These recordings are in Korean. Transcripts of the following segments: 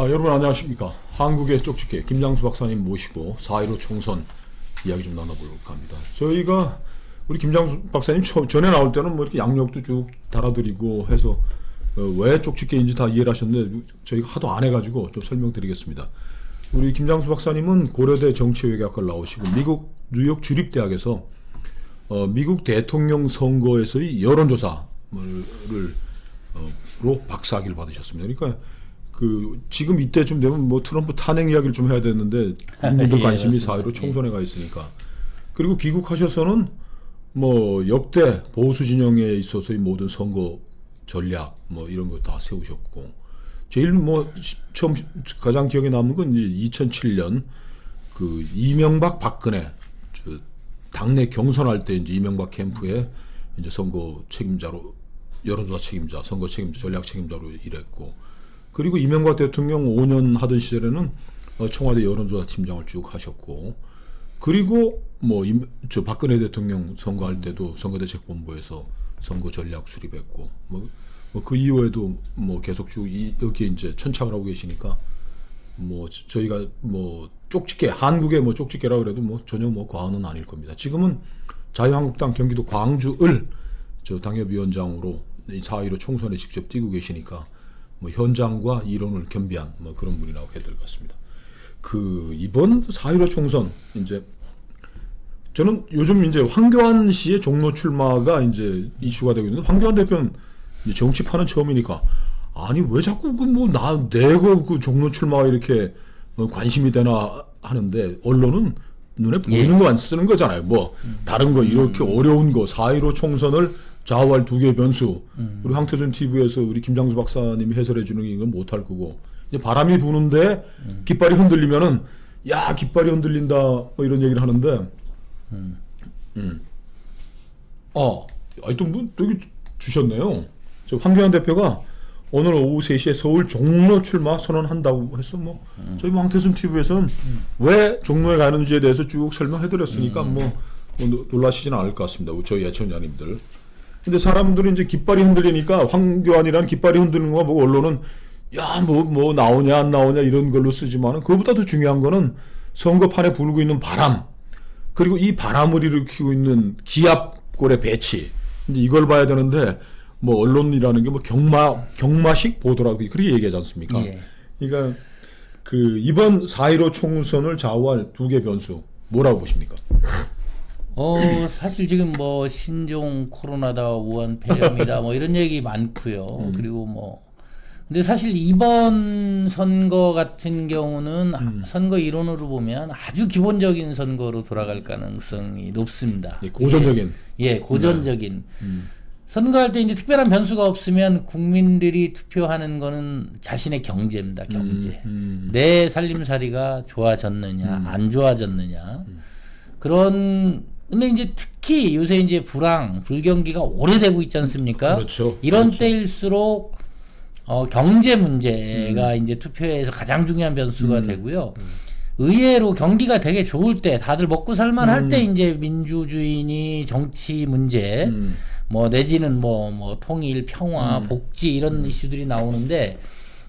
아, 여러분 안녕하십니까. 한국의 쪽집게 김장수 박사님 모시고 4.15 총선 이야기 좀 나눠볼까 합니다. 저희가 우리 김장수 박사님 처- 전에 나올 때는 뭐 이렇게 양력도 쭉 달아드리고 해서 어, 왜 쪽집게인지 다 이해를 하셨는데 저희가 하도 안 해가지고 좀 설명드리겠습니다. 우리 김장수 박사님은 고려대 정치외교학과를 나오시고 미국 뉴욕 주립대학에서 어, 미국 대통령 선거에서의 여론조사를 어, 로 박사학위를 받으셨습니다. 그러니까 그 지금 이때쯤 되면 뭐 트럼프 탄핵 이야기를 좀 해야 되는데 국민들 예, 관심이. 사회로 총선에 가 있으니까 그리고 귀국하셔서는 뭐 역대 보수 진영에 있어서의 모든 선거 전략 뭐 이런 거 다 세우셨고 제일 뭐 시- 처음 가장 기억에 남는 건 이제 2007년 그 이명박 박근혜 저 당내 경선할 때 이제 이명박 캠프에 이제 선거 책임자로 여론조사 책임자, 선거 책임자, 전략 책임자로 일했고 그리고 이명박 대통령 5년 하던 시절에는 어, 청와대 여론조사 팀장을 쭉 하셨고 그리고 뭐 저 박근혜 대통령 선거할 때도 선거대책본부에서 선거 전략 수립했고 뭐 그 이후에도 뭐 계속 쭉 이, 여기에 이제 천착을 하고 계시니까 뭐 저- 저희가 뭐 쪽집게 한국의 뭐 쪽집게라 그래도 뭐 전혀 뭐 과언은 아닐 겁니다. 지금은 자유한국당 경기도 광주을 저 당협위원장으로 이4.15 총선에 직접 뛰고 계시니까 뭐 현장과 이론을 겸비한 뭐 그런 분이라고 것 같습니다. 그 이번 4.15 총선 이제 저는 요즘 이제 황교안 씨의 종로 출마가 이제 이슈가 되고 있는데 황교안 대표는 정치판은 처음이니까 아니 왜 자꾸 그 뭐 나 내가 그 종로 출마가 이렇게 어, 관심이 되나 하는데 언론은 눈에 보이는 거만 쓰는 거잖아요. 뭐 다른 거 이렇게 어려운 거 4.15 총선을 좌우할 두 개의 변수. 그리고 황태준 TV에서 우리 김장수 박사님이 해설해 주는 이건 못할 거고. 이제 바람이 부는데 깃발이 흔들리면은 야 깃발이 흔들린다 뭐 이런 얘기를 하는데. 음. 아, 아니 또뭐 여기 주셨네요. 저 황교안 대표가 오늘 오후 3시에 서울 종로 출마 선언한다고 해서 뭐 저희 황태순 TV에서는 왜 종로에 가는지에 대해서 쭉 설명해 드렸으니까 뭐, 뭐 노- 놀라시지는 않을 것 같습니다. 저희 예청자님들. 근데 사람들은 이제 깃발이 흔들리니까 황교안이라는 깃발이 흔드는 거 보고 언론은 야 뭐 뭐 나오냐 안 나오냐 이런 걸로 쓰지만은 그거보다 더 중요한 거는 선거판에 불고 있는 바람 그리고 이 바람을 일으키고 있는 기압골의 배치 이제 이걸 봐야 되는데 뭐 언론이라는 게 뭐 경마 경마식 보도라고 그렇게 얘기하지 않습니까? 예. 그러니까 그 이번 4.15 총선을 좌우할 두 개 변수 뭐라고 보십니까? 어 사실 지금 뭐 신종 코로나다 우한 폐렴이다 뭐 이런 얘기 많고요. 그리고 뭐 근데 사실 이번 선거 같은 경우는 선거 이론으로 보면 아주 기본적인 선거로 돌아갈 가능성이 높습니다. 예, 고전적인 예, 고전적인. 선거할 때 이제 특별한 변수가 없으면 국민들이 투표하는 거는 자신의 경제입니다. 경제. 음, 내 살림살이가 좋아졌느냐, 안 좋아졌느냐. 그런 근데 이제 특히 요새 이제 불황, 불경기가 오래되고 있지 않습니까? 그렇죠. 이런 그렇죠. 때일수록 어, 경제 문제가 이제 투표에서 가장 중요한 변수가 되고요. 의외로 경기가 되게 좋을 때 다들 먹고 살만할 때 이제 민주주의니 정치 문제 음. 뭐 내지는 뭐뭐 통일, 평화, 복지 이런 이슈들이 나오는데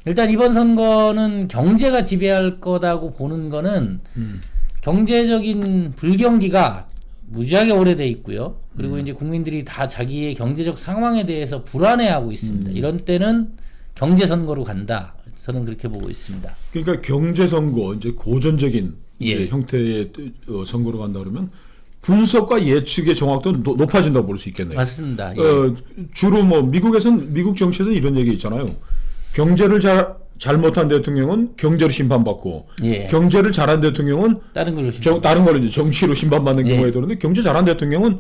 일단 이번 선거는 경제가 지배할 거다고 보는 거는 음. 경제적인 불경기가 무지하게 오래돼 있고요. 그리고 이제 국민들이 다 자기의 경제적 상황에 대해서 불안해하고 있습니다. 이런 때는 경제 선거로 간다. 저는 그렇게 보고 있습니다. 그러니까 경제 선거 이제 고전적인 이제 예. 형태의 어, 선거로 간다 그러면 분석과 예측의 정확도는 노- 높아진다고 볼 수 있겠네요. 맞습니다. 예. 어, 주로 뭐 미국에선 미국 정치에서는 이런 얘기 있잖아요. 경제를 잘 잘못한 대통령은 경제로 심판받고 예. 경제를 잘한 대통령은 다른 걸로 정, 다른 걸로 이제 정치로 심판받는 예. 경우에 되는데 경제 잘한 대통령은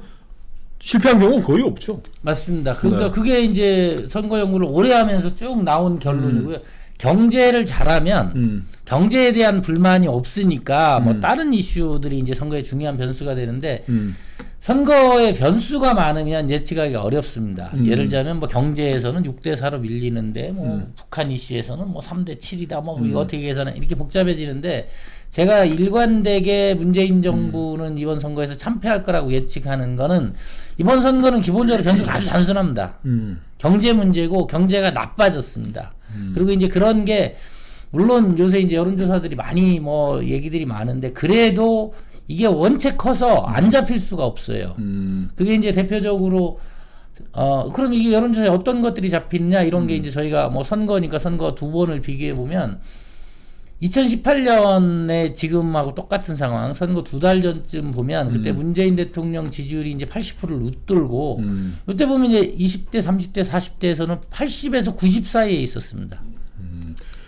실패한 경우는 거의 없죠. 맞습니다. 그러니까 네. 그게 이제 선거 연구를 오래 하면서 쭉 나온 결론이고요. 경제를 잘하면 음. 경제에 대한 불만이 없으니까 뭐 다른 이슈들이 이제 선거에 중요한 변수가 되는데 음. 선거에 변수가 많으면 예측하기 어렵습니다. 음. 예를 들자면 뭐 경제에서는 6대 4로 밀리는데 뭐 북한 이슈에서는 뭐 3대 7이다 뭐 음. 이거 어떻게 계산해 이렇게 복잡해지는데 제가 일관되게 문재인 정부는 이번 선거에서 참패할 거라고 예측하는 거는 이번 선거는 기본적으로 변수가 아주 단순합니다. 음. 경제 문제고 경제가 나빠졌습니다. 그리고 이제 그런 게 물론 요새 이제 여론조사들이 많이 뭐 얘기들이 많은데 그래도 이게 원체 커서 안 잡힐 수가 없어요. 음, 그게 이제 대표적으로 어 그럼 이게 여론조사에 어떤 것들이 잡히느냐 이런 게 이제 저희가 뭐 선거니까 선거 두 번을 비교해 보면 2018년에 지금하고 똑같은 상황 선거 두 달 전쯤 보면 그때 문재인 대통령 지지율이 이제 80%를 웃돌고 음. 이때 보면 이제 20대, 30대, 40대에서는 80에서 90 사이에 있었습니다.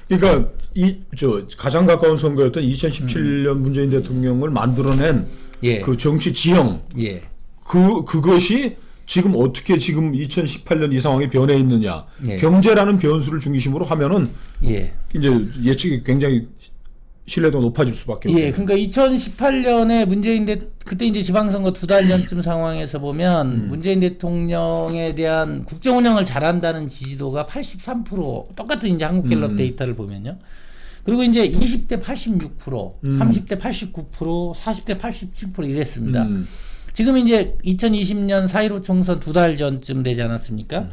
그러니까 이 저 가장 가까운 선거였던 2017년 문재인 대통령을 만들어낸 음. 예. 그 정치 지형 예. 그 그것이 지금 어떻게 지금 2018년 이 상황이 변해 있느냐 예. 경제라는 변수를 중심으로 하면은 예. 이제 예측이 굉장히 신뢰도가 높아질 수밖에 예, 없고 그러니까 2018년에 문재인 대 그때 이제 지방선거 두 달 전쯤 상황에서 보면 음. 문재인 대통령에 대한 국정 운영을 잘한다는 지지도가 83% 똑같은 이제 한국갤럽 음. 데이터를 보면요. 그리고 이제 20대 86%, 음. 30대 89%, 40대 87% 이랬습니다. 음, 지금 이제 2020년 4.15 총선 두 달 전쯤 되지 않았습니까? 음.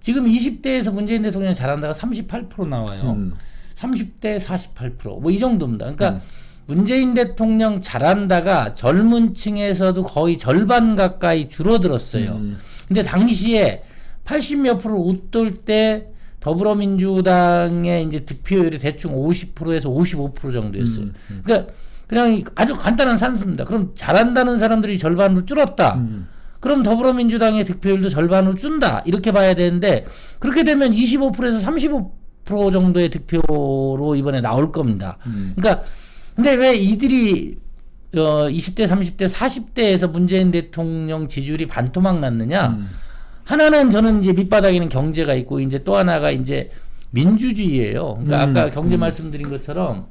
지금 20대에서 문재인 대통령 잘한다가 38% 나와요. 음. 30대 48%뭐 이 정도입니다. 그러니까 문재인 대통령 잘한다가 젊은 층에서도 거의 절반 가까이 줄어들었어요. 음. 근데 당시에 80몇 프로 웃돌 때 더불어민주당의 이제 득표율이 대충 50%에서 55% 정도였어요. 음, 그러니까 그냥 아주 간단한 산수입니다. 그럼 잘한다는 사람들이 절반으로 줄었다. 음. 그럼 더불어민주당의 득표율도 절반으로 준다. 이렇게 봐야 되는데 그렇게 되면 25%에서 35% 정도의 득표로 이번에 나올 겁니다. 음. 그러니까 근데 왜 이들이 어 20대, 30대, 40대에서 문재인 대통령 지지율이 반토막 났느냐? 음. 하나는 저는 이제 밑바닥에는 경제가 있고 이제 또 하나가 이제 민주주의예요. 그러니까 음, 아까 경제 말씀드린 것처럼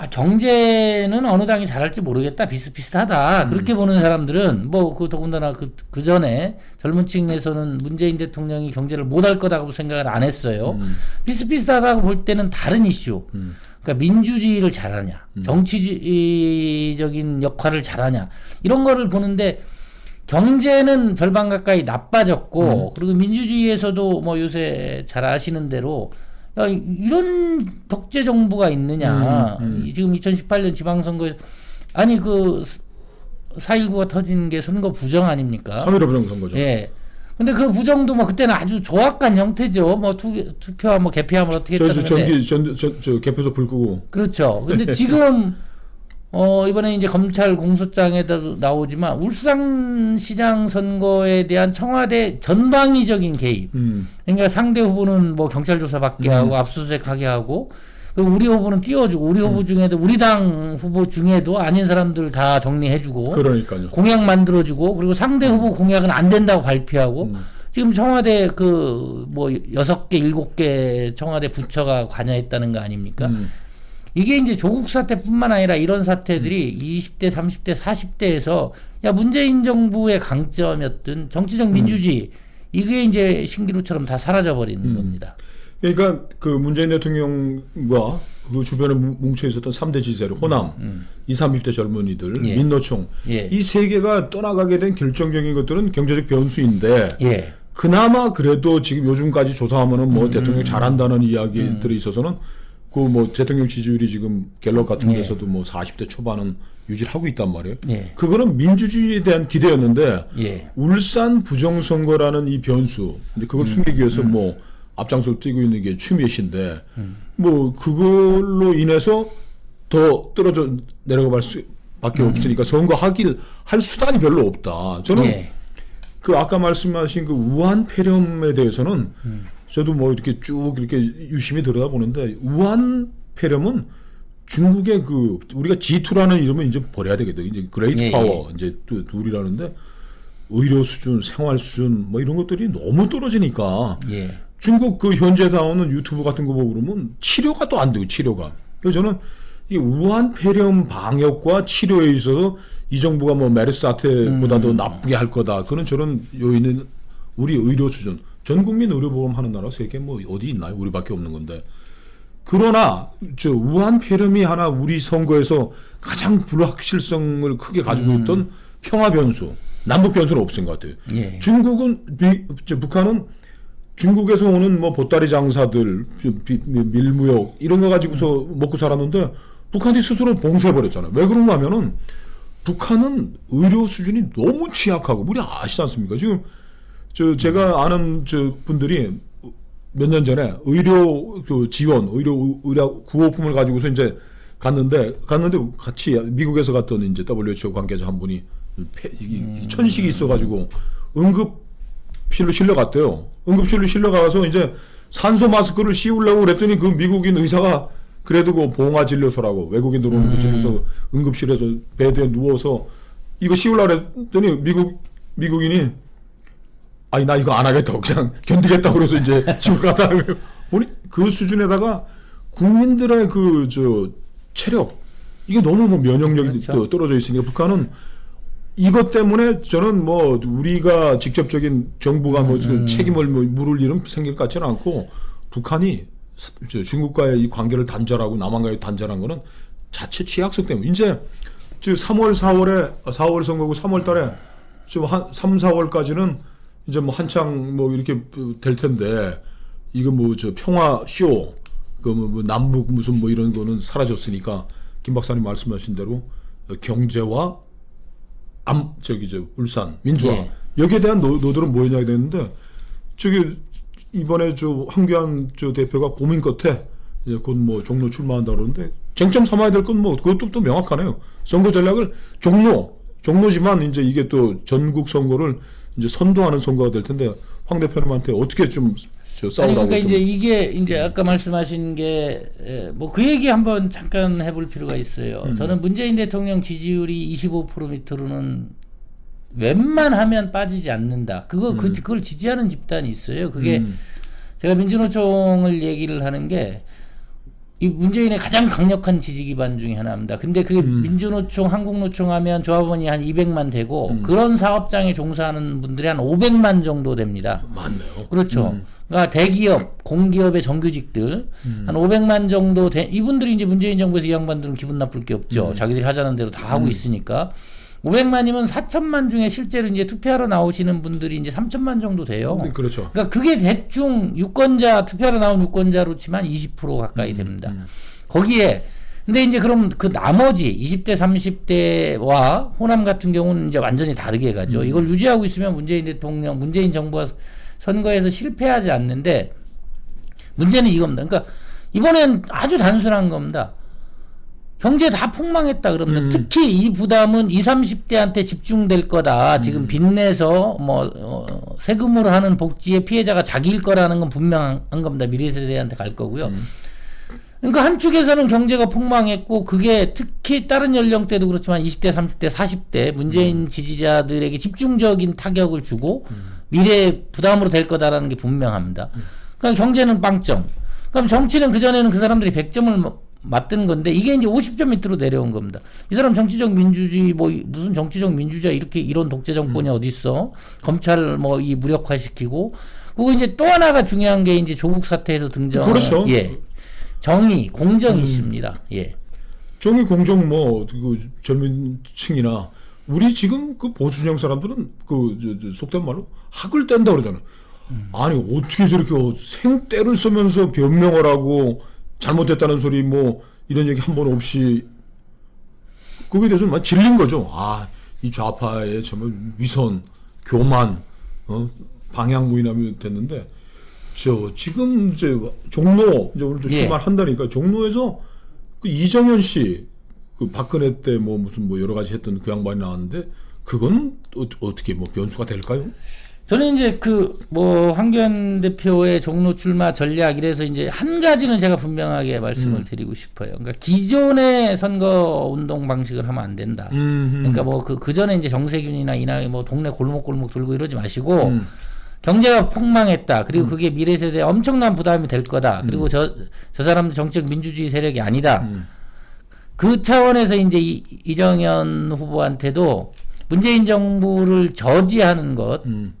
아, 경제는 어느 당이 잘할지 모르겠다 비슷비슷하다 음. 그렇게 보는 사람들은 뭐 그 더군다나 그, 그 전에 젊은 층에서는 문재인 대통령이 경제를 못할 거다고 생각을 안 했어요. 음. 비슷비슷하다고 볼 때는 다른 이슈. 음. 그러니까 민주주의를 잘하냐, 정치적인 역할을 잘하냐 이런 거를 보는데 경제는 절반 가까이 음. 나빠졌고 그리고 민주주의에서도 뭐 요새 잘 아시는 대로 야, 이- 이런 독재 정부가 있느냐 음, 음. 이 지금 2018년 지방선거에 아니 그 4.19가 터진 게 선거 부정 아닙니까? 3.15 부정선거죠. 예. 근데 그 부정도 뭐 그때는 아주 조악한 형태죠. 뭐 투, 투표와 뭐 개표함을 어떻게 저, 했다는 저, 건데. 전기 전, 저, 저 개표소 불 끄고 그렇죠. 근데 지금 어 이번에 이제 검찰 공소장에도 나오지만 울산시장 선거에 대한 청와대 전방위적인 개입. 음. 그러니까 상대 후보는 뭐 경찰 조사 받게 음. 하고 압수수색하게 하고 그리고 우리 후보는 띄워주고 우리 음. 후보 중에도 우리 당 후보 중에도 아닌 사람들 다 정리해주고 그러니까요. 공약 만들어주고 그리고 상대 후보 공약은 안 된다고 발표하고 음. 지금 청와대 그 뭐 여섯 개 일곱 개 청와대 부처가 관여했다는 거 아닙니까? 음. 이게 이제 조국 사태뿐만 아니라 이런 사태들이 20대, 30대, 40대에서 야 문재인 정부의 강점이었던 정치적 민주주의 이게 이제 신기루처럼 다 사라져 버리는 음. 겁니다. 그러니까 그 문재인 대통령과 그 주변에 뭉- 뭉쳐 있었던 3대 지세력 호남, 20, 30대 젊은이들, 음, 예. 민노총 예. 이세 개가 떠나가게 된 결정적인 것들은 경제적 변수인데 예. 그나마 그래도 지금 요즘까지 조사하면은 뭐 대통령 잘한다는 이야기들이 있어서는 그 뭐 대통령 지지율이 지금 갤럽 같은 예. 데서도 뭐 40대 초반은 유지를 하고 있단 말이에요. 예. 그거는 민주주의에 대한 기대였는데 예. 울산 부정선거라는 이 변수, 근데 그걸 숨기기 위해서 뭐 앞장서 뛰고 있는 게 추미애 씨인데 뭐 그걸로 인해서 더 떨어져 내려갈 수밖에 없으니까 선거하길 할 수단이 별로 없다. 저는 예. 그 아까 말씀하신 그 우한 폐렴에 대해서는 저도 뭐 이렇게 쭉 이렇게 유심히 들여다보는데 우한 폐렴은 중국의 그 우리가 G2라는 이름은 이제 버려야 되겠다. 이제 그레이트 예, 파워 이제 또 둘이라는데 의료 수준, 생활 수준 뭐 이런 것들이 너무 떨어지니까 예. 중국 그 현재 나오는 유튜브 같은 거 보고 그러면 치료가 또안 되고 치료가. 그래서 저는 이 우한 폐렴 방역과 치료에 있어서 이 정부가 뭐 메르스 사태보다도 나쁘게 할 거다. 그런 저런 요인은 우리 의료 수준, 전 국민 의료보험 하는 나라 세계 뭐 어디 있나요? 우리밖에 없는 건데. 그러나 저 우한 폐렴이 하나 우리 선거에서 가장 불확실성을 크게 가지고 있던 평화 변수, 남북 변수는 없은 것 같아요. 예. 중국은 미, 저 북한은 중국에서 오는 뭐 보따리 장사들, 밀무역 이런 거 가지고서 먹고 살았는데 북한이 스스로 봉쇄해 버렸잖아요. 왜 그런가 하면은 북한은 의료 수준이 너무 취약하고 우리 아시지 않습니까? 지금 저 제가 아는 저 분들이 몇 년 전에 의료 그 지원, 의료 의료 구호품을 가지고서 이제 갔는데 갔는데 같이 미국에서 갔던 이제 WHO 관계자 한 분이 폐- 이- 이 천식이 있어가지고 응급실로 실려갔대요. 응급실로 실려가서 이제 산소 마스크를 씌우려고 그랬더니 그 미국인 의사가 그래도 그 봉화 진료소라고 외국인 들어오는 그 진료소 응급실에서 베드에 누워서 이거 씌우려고 그랬더니 미국 미국인이 아니 나 이거 안 하겠다고 그냥 견디겠다고 그래서 이제 집을 거예요. 보니 그 수준에다가 국민들의 그 저 체력 이게 너무 뭐 면역력이 그렇죠. 또 떨어져 있으니까 북한은 이것 때문에 저는 뭐 우리가 직접적인 정부가 뭐 음, 책임을 뭐 물을 일은 생길 것 같지는 않고 북한이 중국과의 이 관계를 단절하고 남한과의 단절한 거는 자체 취약성 때문에 이제 저 3월 4월에 4월 선거고 3월 달에 지금 한 3, 4월까지는 이제 뭐 한창 뭐 이렇게 될 텐데 이거 뭐 저 평화 쇼 그뭐 뭐 남북 무슨 뭐 이런 거는 사라졌으니까 김 박사님 말씀하신 대로 어, 경제와 암 저기 저 울산 민주화 예. 여기에 대한 노, 노들은 뭐였냐 됐는데 저기 이번에 저 황교안 저 대표가 고민 끝에 이제 곧 뭐 종로 출마한다 그러는데 쟁점 삼아야 될 건 뭐 그것도 또 명확하네요. 선거 전략을 종로 종로지만 이제 이게 또 전국 선거를 이제 선도하는 선거가 될 텐데 황 대표님한테 어떻게 좀저 아니 싸우라고 그러니까 좀 이제 이게 이제 아까 말씀하신 게 뭐 그 얘기 한번 잠깐 해볼 필요가 있어요. 음. 저는 문재인 대통령 지지율이 25% 밑으로는 웬만하면 빠지지 않는다. 그거 그 그걸 지지하는 집단이 있어요. 그게 음. 제가 민주노총을 얘기를 하는 게 이 문재인의 가장 강력한 지지 기반 중에 하나입니다. 근데 그게 음. 민주노총, 한국노총 하면 조합원이 한 200만 되고 그런 사업장에 종사하는 분들이 한 500만 정도 됩니다. 많네요. 그렇죠. 그러니까 대기업, 공기업의 정규직들 한 500만 정도 된 이분들이 이제 문재인 정부에서 이 양반들은 기분 나쁠 게 없죠. 자기들이 하자는 대로 다 하고 있으니까 500만이면 4천만 중에 실제로 이제 투표하러 나오시는 분들이 이제 3천만 정도 돼요. 네, 그렇죠. 그러니까 그게 대충 유권자 투표하러 나온 유권자로 치면 20% 가까이 됩니다. 거기에 근데 이제 그럼 그 나머지 20대 30대와 호남 같은 경우는 이제 완전히 다르게 가죠. 이걸 유지하고 있으면 문재인 대통령, 문재인 정부가 선거에서 실패하지 않는데 문제는 이겁니다. 그러니까 이번엔 아주 단순한 겁니다. 경제 다 폭망했다 그럽니다. 음. 특히 이 부담은 20, 30대한테 집중될 거다. 음. 지금 빚내서 뭐 어, 세금으로 하는 복지의 피해자가 자기일 거라는 건 분명한 겁니다. 미래 세대한테 갈 거고요. 음. 그러니까 한쪽에서는 경제가 폭망했고 그게 특히 다른 연령대도 그렇지만 20대, 30대, 40대 문재인 지지자들에게 집중적인 타격을 주고 미래 부담으로 될 거다라는 게 분명합니다. 그러니까 경제는 빵점. 그럼 정치는 그전에는 그 사람들이 100점을 맞던 건데 이게 이제 50점 밑으로 내려온 겁니다. 이 사람 정치적 민주주의 뭐 이- 무슨 정치적 민주주의 이렇게 이런 독재 정권이 어디 있어? 검찰을 뭐이 무력화시키고 그리고 이제 또 하나가 중요한 게 이제 조국 사태에서 등장 그렇죠. 예. 정의, 공정 이슈입니다. 예. 정의 공정 뭐 그 젊은 층이나 우리 지금 그 보수 진영 사람들은 그 저, 저, 속된 말로 학을 뗀다 그러잖아요. 아니 어떻게 저렇게 생떼를 쓰면서 변명을 하고 잘못됐다는 소리 뭐 이런 얘기 한 번 없이 거기에 대해서는 막 질린 거죠. 아 이 좌파의 정말 위선, 교만, 어, 방향 무인함이 됐는데 저 지금 이제 종로 이제 오늘도 예. 출마한다니까 종로에서 그 이정현 씨, 그 박근혜 때 뭐 무슨 뭐 여러 가지 했던 그 양반이 나왔는데 그건 어, 어떻게 뭐 변수가 될까요? 저는 이제 그 뭐 황교안 대표의 종로 출마 전략 이래서 이제 한 가지는 제가 분명하게 말씀을 드리고 싶어요. 그러니까 기존의 선거 운동 방식을 하면 안 된다. 음, 그러니까 뭐 그 그 전에 이제 정세균이나 이나 뭐 동네 골목골목 돌고 이러지 마시고 음. 경제가 폭망했다. 그리고 그게 미래 세대에 엄청난 부담이 될 거다. 그리고 저저 사람들 정책 민주주의 세력이 아니다. 음. 그 차원에서 이제 이, 이정현 후보한테도 문재인 정부를 저지하는 것 음.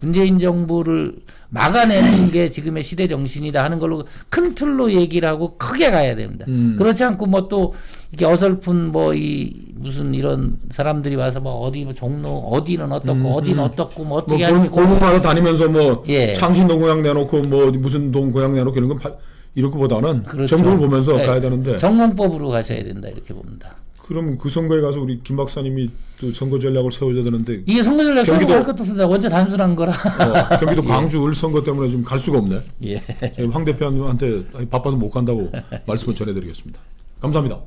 문재인 정부를 막아내는 게 지금의 시대 정신이다 하는 걸로 큰 틀로 얘기를 하고 크게 가야 됩니다. 음. 그렇지 않고 뭐 또 이게 어설픈 뭐 이 무슨 이런 사람들이 와서 뭐 어디 뭐 종로 어디는 어떻고 음, 어디는 음. 어떻고 뭐뭐 어떻게 골- 하시고 골목마다 다니면서 뭐 예. 창신동 공약 내놓고 뭐 무슨 동 공약 내놓고 이런 건 바- 이런 것보다는 그렇죠. 전국을 보면서 네. 가야 되는데 정몽법으로 가셔야 된다 이렇게 봅니다. 그럼 그 선거에 가서 우리 김 박사님이 또 선거 전략을 세워줘야 되는데 이게 선거 전략 경기도- 선거 할 것도 없습니다. 원체 단순한 거라. 어, 경기도 광주 을 선거 때문에 좀갈 수가 없네. 예. 황 대표한테 바빠서 못 간다고 말씀을 전해드리겠습니다. 감사합니다.